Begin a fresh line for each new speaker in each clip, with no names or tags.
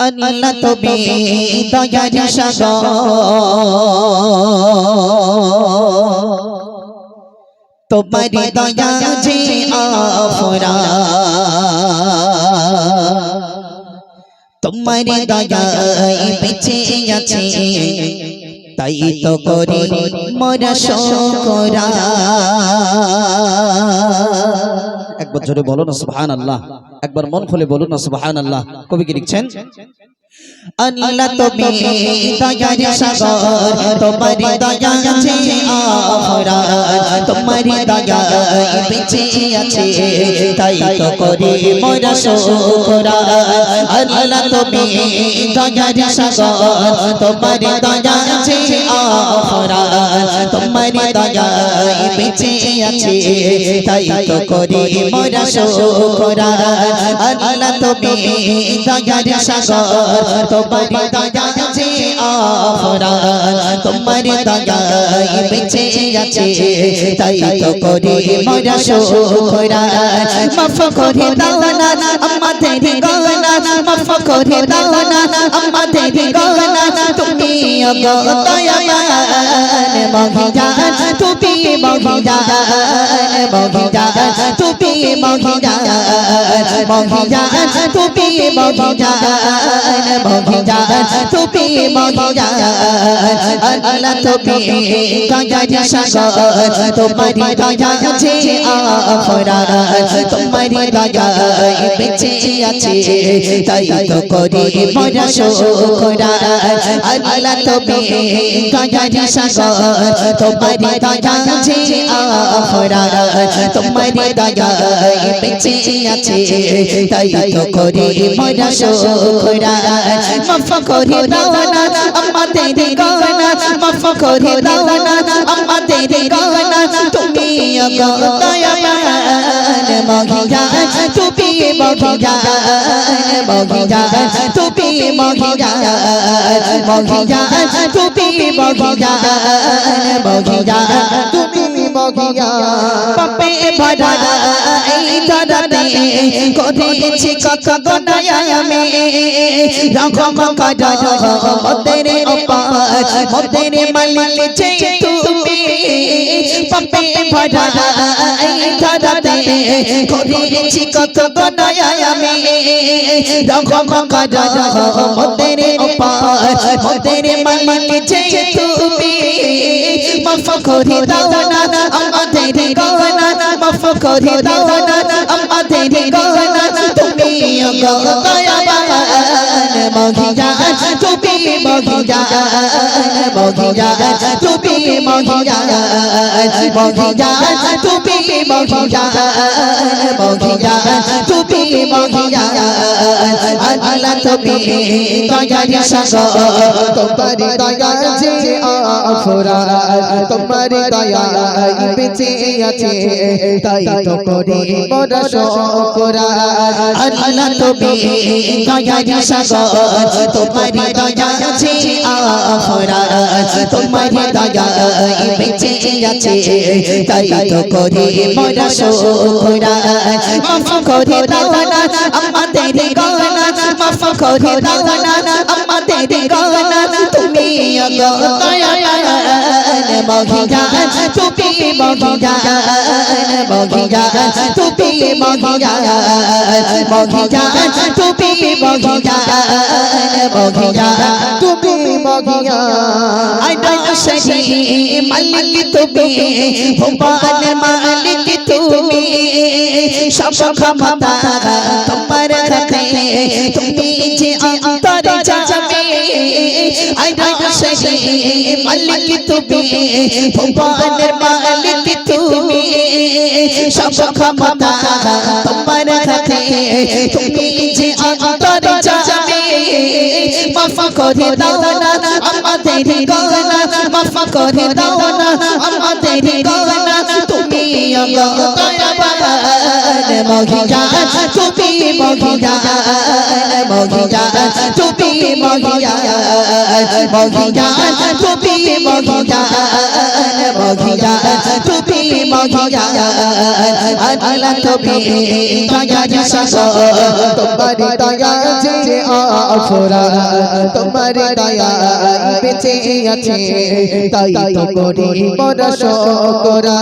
আল্লাহ তবে দয়ার সাগর তোমার দয়া যে আফরা তোমার দয়ায় বেঁচে আছে তাই তো করি মোরা শোকরা একবার জোরে বলো না সুবহান আল্লাহ একবার মন খুলে বলুন না সুবহান আল্লাহ কবি কি লিখছেন? আল্লাহ তুমি দয়ার সাগর তোমার দয়া আছে আহরা তোমার দয়া বেঁচে আছে, তাই তো করি মোরা শোকরা আল্লাহ তুমি দয়ার সাগর তোমার দয়া আছে আহরা তোমার দয়া বেঁচে আছে, তাই তো করি মোরা শোকরা আল্লাহ তুমি দয়ার সাগর তোমার দয়া আছে আহরা তোমার দয়া বেঁচে আছে তাই তো করি মোরা শোকরা মাফ করে দাও না আমাদের গনা মাফ করে দাও না আমাদের গনা তুমি অগো দয়াবান মহিজান তুমি মহিজান মহিজান তুমি মহিজান মহিজান তুমি মহিজান মহিজান তুমি মহিজান আল্লাহ তুমি দয়া সাগর তোমারি দয়া তোমারি দয়া বেঁচে আছে। তাই তো করি মোরা শোকরা আল্লাহ তুমি দয়া সাগর, তোমারি দয়া আছে আফরা তোমারি দয়া বেঁচে আছে। তাই তো করি মোরা শোকরা মাফ করে দাও না আমাদের গনা মাফ করে দাও না আমাদের গনা তুমি অগো দয়াবান মহিজান তুমি মহিজান মহিজান তুমি মহিজান মহিজান তুমি মহিজান মহিজান তুমি মহিজান পাপে ভরা এই ধরাতে করেছি কত গনায় আমি রকম কাজ মতের অপার মতের মালিক যে তুমি পাপে ভরা করেছি কত গনায় আমি রকম কাজ মতের অপার মতের মালিক তুমি মাফ করে দাও আমাদের গনা মাফ করে দাও গনা তুমি গো মহিজান তুমি মহিজান মহিজান তুমি মহিজান মহিজান তুমি মহিজান মহিজান তুমি মহিজান আল্লাহ তুমি দয়ার সাগর তোমার দয়া যে আফরা তোমার দয়া বেঁচে আছে, তাই তো করি মোরা শোকরা আল্লাহ তুমি দয়ার সাগর তোমার দয়া আছে আফরা তোমার দয়া বেঁচে আছে। তাই তো করে মোরা শোকরা মাফ করে দাও না আমাদের গনা মাফ করে দাও না আমাদের গনা তুমি অগো দয়াবান তুমি মহিজান মহিজান তুমি মহিজান মহিজান তুমি মহিজান মহিজান তুমি মহিজান আইডল সহি মালিক তুমি ভুবন মালিক তুমি, সব ক্ষমতা তোমার হাতে তুমি যে অন্তর যাবে আইডল সহি মালিক তুমি ভুবনের মালিক তুমি সব ক্ষমতা তোমার হাতে তুমি যে অন্তর যাবে মাফ করে দাও না আমাদের গনা মাফ করে দাও না আমাদের গনা তুমি দয়াবান মহিজান তুমি মহিজান মহিজান তুমি মহিজান মহিজান তুমি মহিজান মহিজান তুমি মহিজান আল্লাহ তুমি দয়ার সাগর
তোমার দয়া যে আফরা তোমার দয়া বেঁচে আছে, তাই তো করি বড় শকরা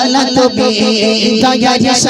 আল্লাহ তুমি দয়ার সাগর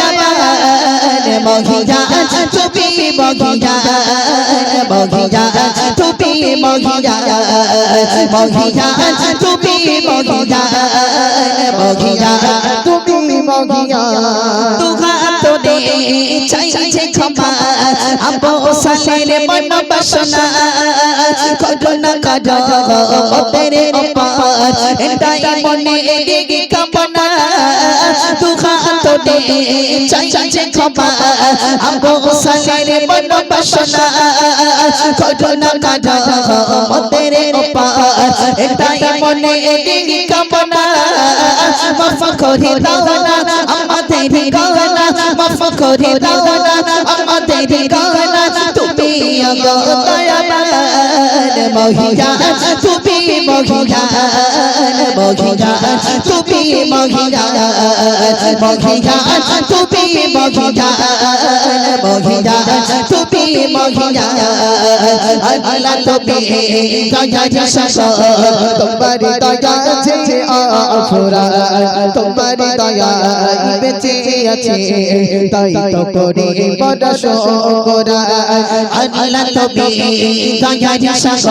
দয়াবান মহিজান তুমি মহিজান মহিজান তুমি মহিজান মহিজান তুমি মহিজান মহিজান
তুমি মগিয়া
দুহাত চাইছে ক্ষমা আবো সালের মন বাসনা করুণা কর ওদের অপার এটাই মনে দিকে কামনা। দুহাত দে চাইছে ক্ষমা। আবো সালের মন বাসনা করুণা কর ওদের অপার এটাই মনে দিকে কামনা। মাফ করে দাও না আমাদের গহনা মাফ করে দাও না আমাদের গহনা তুমি গো দয়াবান। মহিজান তুমি মহিজান মহিজান তুমি মহিজান মহিজান তুমি মহিজান মহিজান তুমি মহিজান আল্লাহ তুমি দয়া শাসন
তোমার দয়া যে আফরা তোমার দয়া বেঁচে আছে, তাই তো করি বড় শকরা।
আল্লাহ তুমি দয়ার সাগর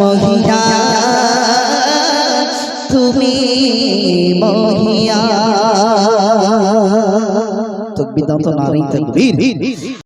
মহিজান তুমি মহিয়া তকবীর তো